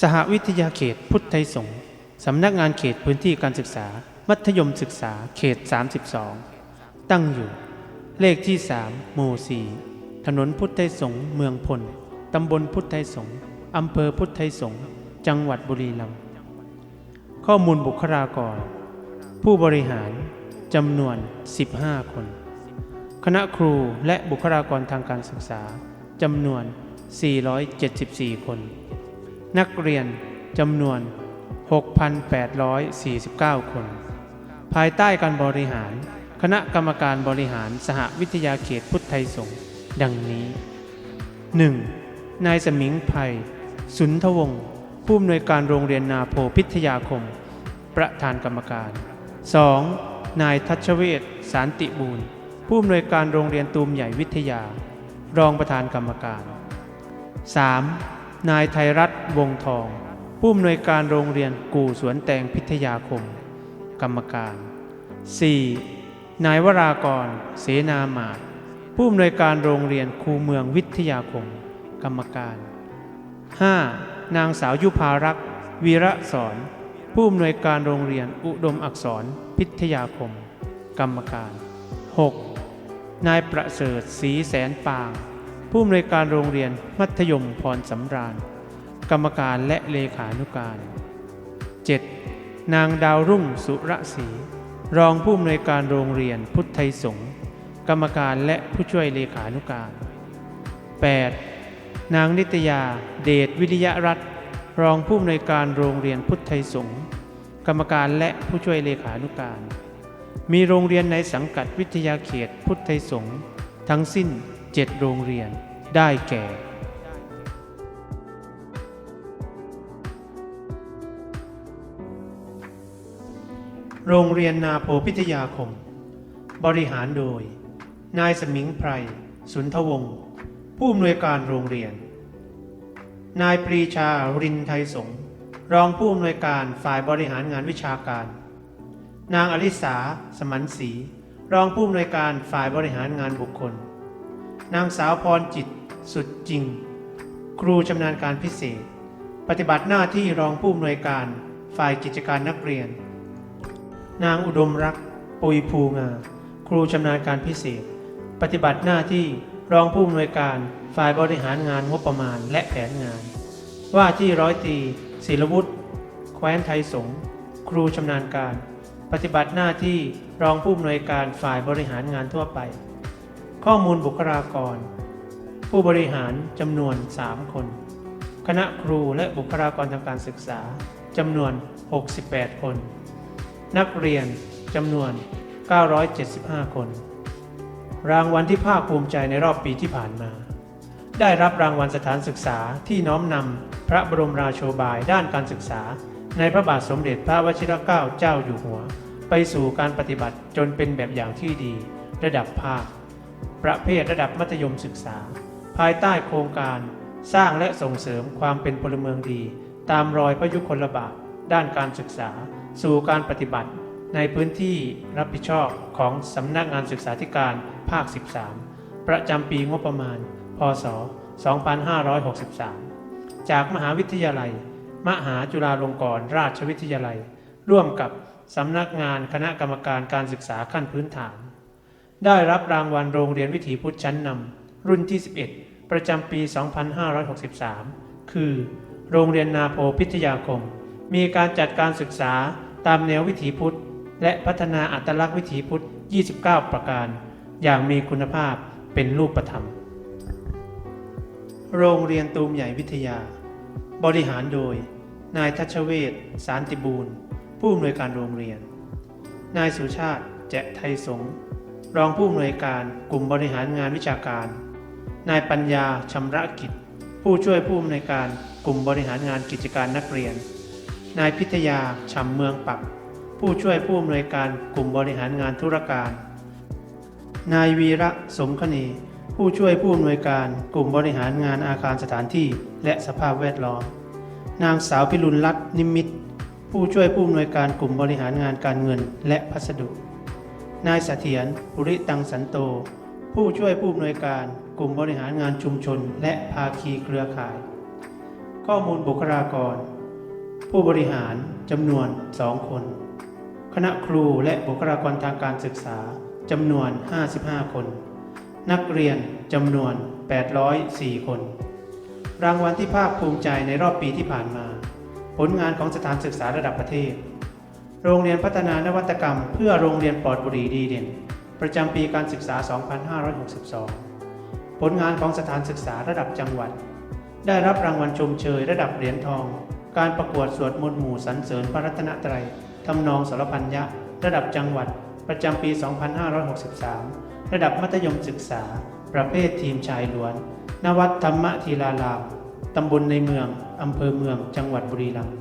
สหวิทยาเขตพุทธไทยสงฆ์สำนักงานเขตพื้นที่การศึกษา มัธยมศึกษาเขต 32 ตั้งอยู่ เลขที่ 3 หมู่ 4 ถนนพุทธไทยสงฆ์เมืองพล ตำบลพุทธไทยสงฆ์อำเภอพุทธไทยสงฆ์จังหวัดบุรีรัมย์ข้อมูลบุคลากร ผู้บริหารจำนวน 15 คน คณะครูและบุคลากรทางการศึกษาจำนวน 474 คน นักเรียนจำนวน 6,849 คน ภายใต้การบริหาร คณะกรรมการบริหารสหวิทยาเขตพุทธไทยสงฆ์ดังนี้ 1. นายสมิงไพรสุนทวงศ์ผู้อำนวยการโรงเรียนนาโพพิทยาคม ประธานกรรมการ 2. นายทัชเวศสารติบูรณ์ผู้อำนวยการโรงเรียนตูมใหญ่วิทยา รองประธานกรรมการ 3. นายไทยรัฐวงทอง ผู้อำนวยการโรงเรียนกู่สวนแตงพิทยาคม กรรมการ 4. นายวรากร เสนามาศผู้อำนวยการโรงเรียนคูเมืองวิทยาคม กรรมการ 5. นางสาวยุพารักษ์วีระสอน ผู้อำนวยการโรงเรียนอุดมอักษรพิทยาคม กรรมการ 6. นายประเสริฐศรีแสนปาง ผู้อำนวยการโรงเรียนมัธยมพรสำราญ กรรมการและเลขานุการ 7. นางดาวรุ่งสุรศรีรองผู้อำนวยการโรงเรียนพุทธไทยสงฆ์กรรมการและผู้ช่วยเลขานุการ 8. นางนิตยา เดชวิริยรัตน์รองผู้อำนวยการโรงเรียนพุทธไทยสงฆ์กรรมการและผู้ช่วยเลขานุการ มีโรงเรียนในสังกัดวิทยาเขตพุทธไทยสงฆ์ทั้งสิ้น 7 โรงเรียน ได้แก่โรงเรียนนาโพพิทยาคม บริหารโดย นายสมิงไพรสุนทวงศ์ผู้อำนวยการโรงเรียน นายปรีชารินไทยสงรองผู้อำนวยการฝ่ายบริหารงานวิชาการ นางอลิสาสมันศรีรองผู้อำนวยการฝ่ายบริหารงานบุคคล นางสาวพรจิต สุดจริง ครูชำนาญการพิเศษ ปฏิบัติหน้าที่รองผู้อำนวยการฝ่ายกิจการนักเรียน นางอุดมรักปุยภูงา ครูชำนาญการพิเศษ ปฏิบัติหน้าที่รองผู้อำนวยการฝ่ายบริหารงานงบประมาณและแผนงาน ว่าที่ร้อยตรีศิลวุฒิแคว้นไทยสงครูชำนาญการ ปฏิบัติหน้าที่รองผู้อำนวยการฝ่ายบริหารงานทั่วไป ข้อมูลบุคลากร ผู้บริหารจำนวน 3 คน คณะครูและบุคลากรทางการศึกษาจำนวน 68 คน นักเรียนจำนวน 975 คน รางวัลที่ภาคภูมิใจในรอบปีที่ผ่านมา ได้รับรางวัลสถานศึกษาที่น้อมนำพระบรมราโชบายด้านการศึกษา ในพระบาทสมเด็จพระวชิรเกล้าเจ้าอยู่หัว ไปสู่การปฏิบัติจนเป็นแบบอย่างที่ดี ระดับภาค ประเภทระดับมัธยมศึกษา ภายใต้โครงการ สร้างและส่งเสริมความเป็นพลเมืองดี ตามรอยพระยุคลบาทด้านการศึกษา สู่การปฏิบัติ ในพื้นที่รับผิดชอบของสำนักงานศึกษาธิการภาค 13 ประจำปีงบประมาณ พศ 2563 จากมหาวิทยาลัย มหาจุฬาลงกรณราชวิทยาลัย ร่วมกับสำนักงานคณะกรรมการการศึกษาขั้นพื้นฐาน ได้รับรางวัลโรงเรียนวิถีพุทธชั้นนำ รุ่นที่ 11 ประจำปี 2563 คือ โรงเรียนนาโพพิทยาคม มีการจัดการศึกษาตามแนววิถีพุทธ และพัฒนาอัตลักษณ์วิถีพุทธ 29 ประการ อย่างมีคุณภาพเป็นรูปธรรม โรงเรียนตูมใหญ่วิทยา บริหารโดย นายทัชเวศสารติบูรณ์ ผู้อำนวยการโรงเรียน นายสุชาติแจะไทยสงรองผู้อำนวยการกลุ่มบริหารงานวิชาการ นายปัญญาชำระกิจ ผู้ช่วยผู้อำนวยการกลุ่มบริหารงานกิจการนักเรียน นายพิทยาชำเมืองปัก ผู้ช่วยผู้อำนวยการกลุ่มบริหารงานธุรการ นายวีระสมคเนย์ผู้ช่วยผู้อำนวยการกลุ่มบริหารงานอาคารสถานที่และสภาพแวดล้อม นางสาวพิรุณรัตน์นิมิต ผู้ช่วยผู้อำนวยการกลุ่มบริหารงานการเงินและพัสดุ นายเสถียรปุริตังสันโต ผู้ช่วยผู้อำนวยการกลุ่มบริหารงานชุมชน และภาคีเครือข่าย ข้อมูลบุคลากร ผู้บริหารจำนวน 2 คน คณะครูและบุคลากรทางการศึกษาจำนวน 55 คน นักเรียนจำนวน 804 คน รางวัลที่ภาคภูมิใจในรอบปีที่ผ่านมา ผลงานของสถานศึกษาระดับประเทศ โรงเรียนพัฒนานวัตกรรม เพื่อโรงเรียนปลอดบุหรี่ดีเด่น ประจำปีการศึกษา 2562 ผลงานของสถานศึกษาระดับจังหวัด ได้รับรางวัลชมเชยระดับเหรียญทอง การประกวดสวดมนต์หมู่สรรเสริญพระรัตนตรัยทำนองสารพัญญะระดับจังหวัด ประจำปี 2563 ระดับมัธยมศึกษา ประเภททีมชายล้วน นวัดธรรมทีลารามตำบลในเมืองอำเภอเมือง จังหวัดบุรีรัมย์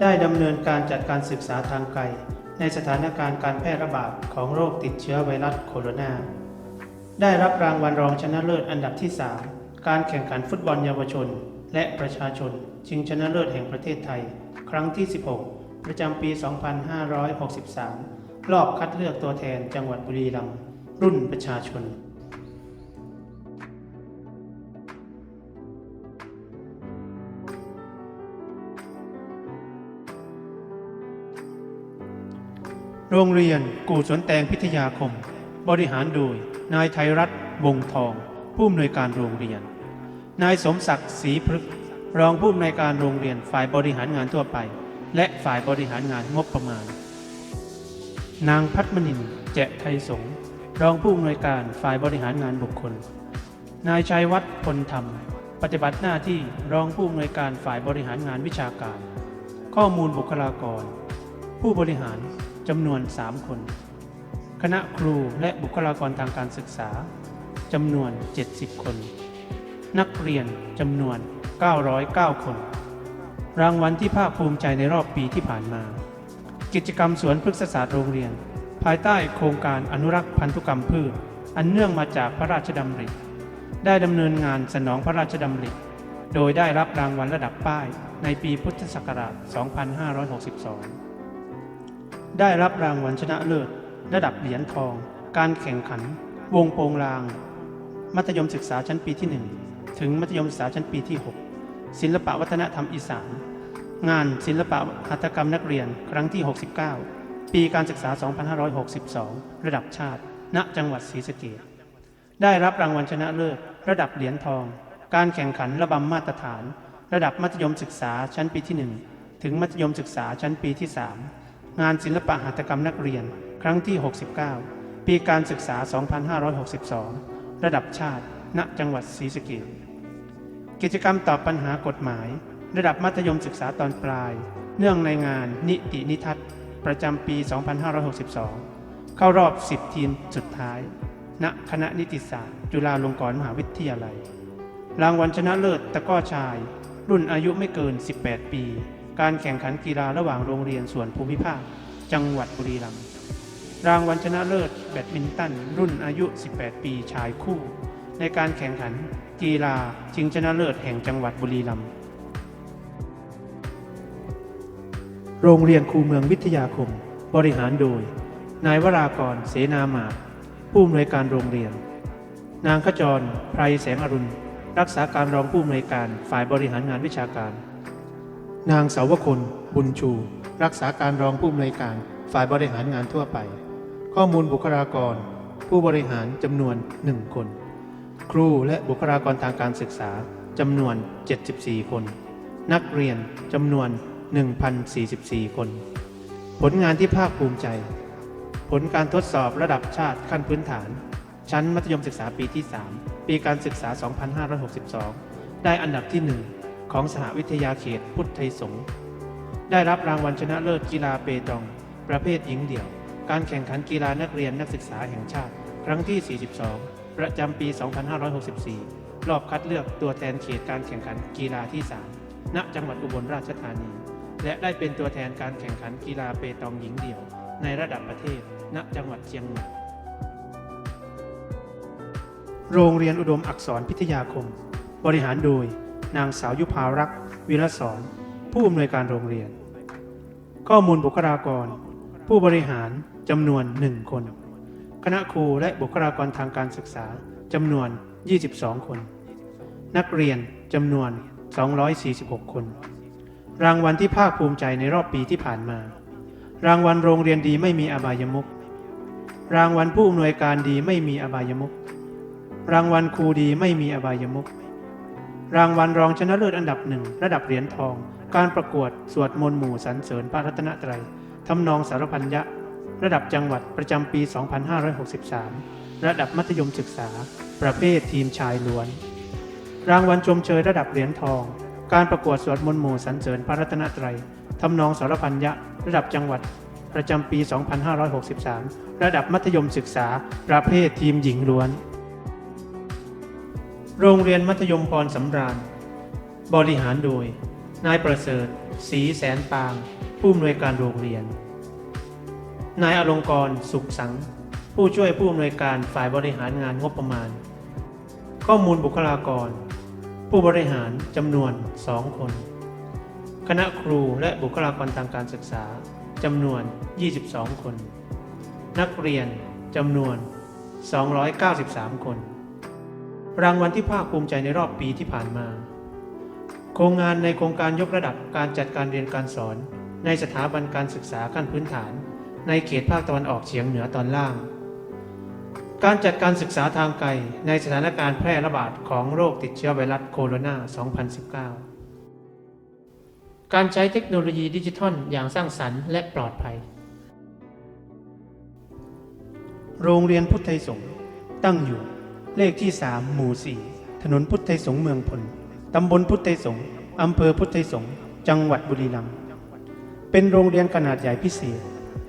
ได้ดำเนินการจัดการศึกษาทางไกล ในสถานการณ์การแพร่ระบาดของโรคติดเชื้อไวรัสโคโรนา ได้รับรางวัลรองชนะเลิศอันดับที่ 3 การแข่งขันฟุตบอลเยาวชน และประชาชนชิงชนะเลิศแห่งประเทศไทย ครั้งที่ 16 ประจำปี 2563 รอบคัดเลือกตัวแทนจังหวัดบุรีรัมย์รุ่นประชาชน โรงเรียนกู่สวนแตงพิทยาคม บริหารโดย นายไทยรัฐวงศ์ทอง ผู้อำนวยการโรงเรียน นายสมศักดิ์ศรีพฤกษ์รองผู้อำนวยการโรงเรียนฝ่ายบริหารงานทั่วไป และฝ่ายบริหารงานงบประมาณ นางพัฒมนินแจะไทยสงรองผู้อำนวยการฝ่ายบริหารงานบุคคล นายชัยวัฒน์พลธรรม ปฏิบัติหน้าที่รองผู้อำนวยการฝ่ายบริหารงานวิชาการ ข้อมูลบุคลากร ผู้บริหาร จำนวน 3 คน คณะครูและบุคลากรทางการศึกษาจำนวน 70 คน นักเรียนจำนวน 909 คน รางวัลที่ภาคภูมิใจในรอบปีที่ผ่านมา กิจกรรมสวนพฤกษศาสตร์โรงเรียน ภายใต้โครงการอนุรักษ์พันธุกรรมพืช อันเนื่องมาจากพระราชดำริได้ดำเนินงานสนองพระราชดำริโดยได้รับรางวัลระดับป้ายในปีพุทธศักราช 2562 ได้รับรางวัลชนะเลิศ ระดับเหรียญทอง การแข่งขัน วงโปงลาง มัธยมศึกษาชั้นปีที่ 1 ถึงมัธยมศึกษาชั้นปีที่ 6 ศิลปะวัฒนธรรมอีสาน งานศิลปะหัตถกรรมนักเรียนครั้งที่ 69 ปีการศึกษา 2562 ระดับชาติ ณ จังหวัดศรีสะเกษได้รับรางวัลชนะเลิศ ระดับเหรียญทอง การแข่งขันระบำมาตรฐาน ระดับมัธยมศึกษาชั้นปีที่ 1 ถึงมัธยมศึกษาชั้นปีที่ 3 งานศิลปะหัตถกรรมนักเรียน ครั้งที่ 69 ปีการศึกษา 2562 ระดับชาติ ณ จังหวัดศรีสะเกษกิจกรรมตอบปัญหากฎหมาย ระดับมัธยมศึกษาตอนปลาย เนื่องในงานนิตินิทัศน์ประจำปี 2562 เข้ารอบ 10 ทีมสุดท้าย ณ คณะนิติศาสตร์ จุฬาลงกรณ์มหาวิทยาลัย รางวัลชนะเลิศตะก้อชาย รุ่นอายุไม่เกิน 18 ปี การแข่งขันกีฬาระหว่างโรงเรียนส่วนภูมิภาค จังหวัดบุรีรัมย์รางวัลชนะเลิศแบดมินตันรุ่นอายุ 18 ปีชายคู่ ในการแข่งขันกีฬาชิงชนะเลิศแห่งจังหวัดบุรีรัมย์โรงเรียนครูเมืองวิทยาคม บริหารโดย นายวรากร เสนามาผู้อำนวยการโรงเรียน นางขจรไพรแสงอรุณ รักษาการรองผู้อำนวยการฝ่ายบริหารงานวิชาการ นางสาวคนบุญชู รักษาการรองผู้อำนวยการฝ่ายบริหารงานทั่วไป ข้อมูลบุคลากร ผู้บริหารจำนวน 1 คน ครูและบุคลากรทางการศึกษาจำนวน 74 คน นักเรียนจำนวน 1,044 คน ผลงานที่ภาคภูมิใจ ผลการทดสอบระดับชาติขั้นพื้นฐาน ชั้นมัธยมศึกษาปีที่ 3 ปีการศึกษา 2562 ได้อันดับที่ 1 ของสหวิทยาเขตพุทธไทยสงฆ์ได้รับรางวัลชนะเลิศกีฬาเปตอง ประเภทหญิงเดี่ยว การแข่งขันกีฬานักเรียนนักศึกษาแห่งชาติ ครั้งที่ 42 ประจำปี 2564 รอบคัดเลือกตัวแทนเขตการแข่งขันกีฬาที่ 3 ณ จังหวัดอุบลราชธานี และได้เป็นตัวแทนการแข่งขันกีฬาเปตองหญิงเดี่ยว ในระดับประเทศ ณ จังหวัดเชียงใหม่ โรงเรียนอุดมอักษรพิทยาคม บริหารโดย นางสาวยุพารักษ์วิรสอนผู้อำนวยการโรงเรียน ข้อมูลบุคลากร ผู้บริหารจำนวน 1 คน คณะครูและบุคลากรทางการศึกษาจำนวน 22 คน นักเรียนจำนวน 246 คน รางวัลที่ภาคภูมิใจในรอบปีที่ผ่านมา รางวัลโรงเรียนดีไม่มีอบายมุขรางวัลผู้อำนวยการดีไม่มีอบายมุขรางวัลครูดีไม่มีอบายมุข รางวัลรองชนะเลิศอันดับหนึ่งระดับเหรียญทอง การประกวดสวดมนต์หมู่สรรเสริญพระรัตนตรัยทำนองสารพันยะ ระดับจังหวัดประจำปี 2563 ระดับมัธยมศึกษา ประเภททีมชายล้วน รางวัลชมเชยระดับเหรียญทอง การประกวดสวดมนต์หมู่สรรเสริญพระรัตนตรัยทำนองสารพันยะ ระดับจังหวัดประจำปี 2563 ระดับมัธยมศึกษา ประเภททีมหญิงล้วน โรงเรียนมัธยมพรสำราญ บริหารโดย นายประเสริฐศรีแสนปาง ผู้อำนวยการโรงเรียน นายอลงกรณ์สุขสัง ผู้ช่วยผู้อำนวยการฝ่ายบริหารงานงบประมาณ ข้อมูลบุคลากร ผู้บริหารจำนวน 2 คน คณะครูและบุคลากรทางการศึกษาจำนวน 22 คน นักเรียนจำนวน 293 คน รางวัลที่ภาคภูมิใจในรอบปีที่ผ่านมา โครงงานในโครงการยกระดับการจัดการเรียนการสอน ในสถาบันการศึกษาขั้นพื้นฐาน ในเขตภาคตะวันออกเฉียงเหนือตอนล่าง การจัดการศึกษาทางไกลในสถานการณ์แพร่ระบาดของโรคติดเชื้อไวรัสโคโรนา 2019 การใช้เทคโนโลยีดิจิทัลอย่างสร้างสรรค์และปลอดภัย โรงเรียนพุทธไทยสงฆ์ตั้งอยู่ เลขที่3หมู่4ถนนพุทธไทยสงเมืองพลตำบลพุทธไทยสงฆ์อำเภอพุทธไทยสงจังหวัดบุรีรัมย์เป็นโรงเรียนขนาดใหญ่พิเศษ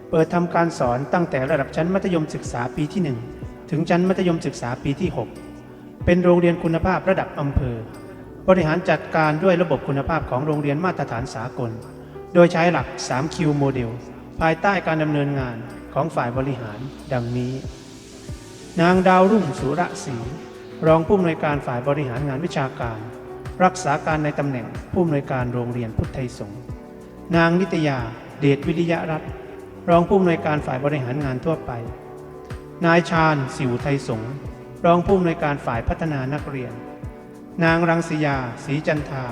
เปิดทำการสอนตั้งแต่ระดับชั้นมัธยมศึกษาปีที่ 1 ถึงชั้นมัธยมศึกษาปีที่ 6 เป็นโรงเรียนคุณภาพระดับอำเภอ บริหารจัดการด้วยระบบคุณภาพของโรงเรียนมาตรฐานสากล โดยใช้หลัก 3Q โมเดลภายใต้การดำเนินงานของฝ่ายบริหารดังนี้ นางดาวรุ่งสุระศรีรองผู้อำนวยการฝ่ายบริหารงานวิชาการ รักษาการในตำแหน่งผู้อำนวยการโรงเรียนพุทธไทยสงฆ์นางนิตยา เดชวิริยรัตน์รองผู้อำนวยการฝ่ายบริหารงานทั่วไป นายชาญสิวไทยสงฆ์รองผู้อำนวยการฝ่ายพัฒนานักเรียน นางรังสียาศรีจันทา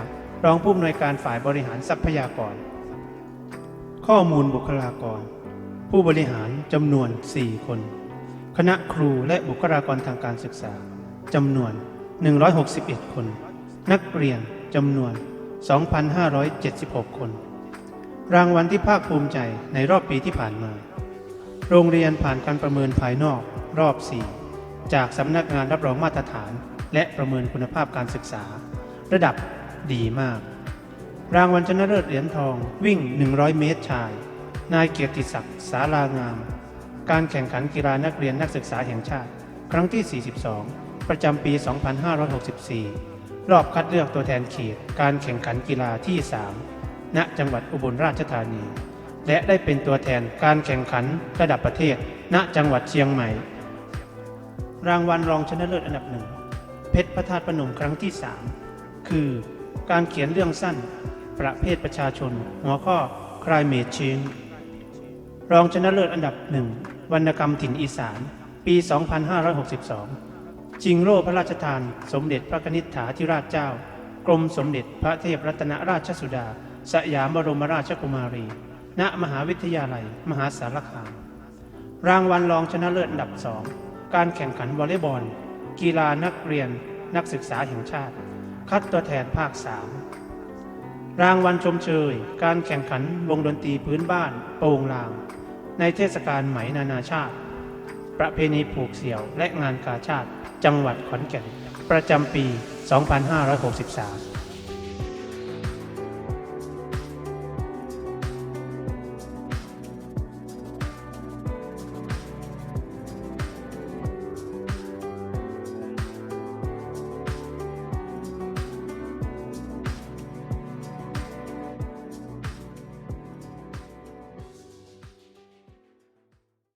รองผู้อำนวยการฝ่ายบริหารทรัพยากร ข้อมูลบุคลากร ผู้บริหารจำนวน 4 คน คณะครูและบุคลากรทางการศึกษาจำนวน 161 คน นักเรียนจำนวน 2,576 คน รางวัลที่ภาคภูมิใจในรอบปีที่ผ่านมา โรงเรียนผ่านการประเมินภายนอกรอบ 4 จากสำนักงานรับรองมาตรฐาน และประเมินคุณภาพการศึกษา ระดับดีมาก รางวัลชนะเลิศเหรียญทองวิ่ง 100 เมตรชาย นายเกียรติศักดิ์สาลางาม การแข่งขันกีฬานักเรียนนักศึกษาแห่งชาติ ครั้งที่ 42 ประจำปี 2564 รอบคัดเลือกตัวแทนเขตการแข่งขันกีฬาที่ 3 ณ จังหวัดอุบลราชธานี และได้เป็นตัวแทนการแข่งขันระดับประเทศ ณ จังหวัดเชียงใหม่ รางวัลรองชนะเลิศอันดับหนึ่ง เพชรพระธาตุพนมครั้งที่ 3 คือ การเขียนเรื่องสั้น ประเภทประชาชน หัวข้อ climate change รองชนะเลิศอันดับหนึ่ง วรรณกรรมถิ่นอีสาน ปี 2562 จิงโล่พระราชทาน สมเด็จพระนิษฐาธิราชเจ้า กรมสมเด็จพระเทพรัตนราชสุดา สยามบรมราชกุมารี ณ มหาวิทยาลัย มหาสารคาม รางวัลรองชนะเลิศอันดับสอง การแข่งขันวอลเลย์บอล กีฬานักเรียน นักศึกษาแห่งชาติ คัดตัวแทนภาคสามรางวัลชมเชย การแข่งขันวงดนตรีพื้นบ้าน โปงลาง ในเทศกาลไหมนานาชาติ ประเพณีผูกเสี่ยวและงานกาชาติ จังหวัดขอนแก่น ประจำปี 2563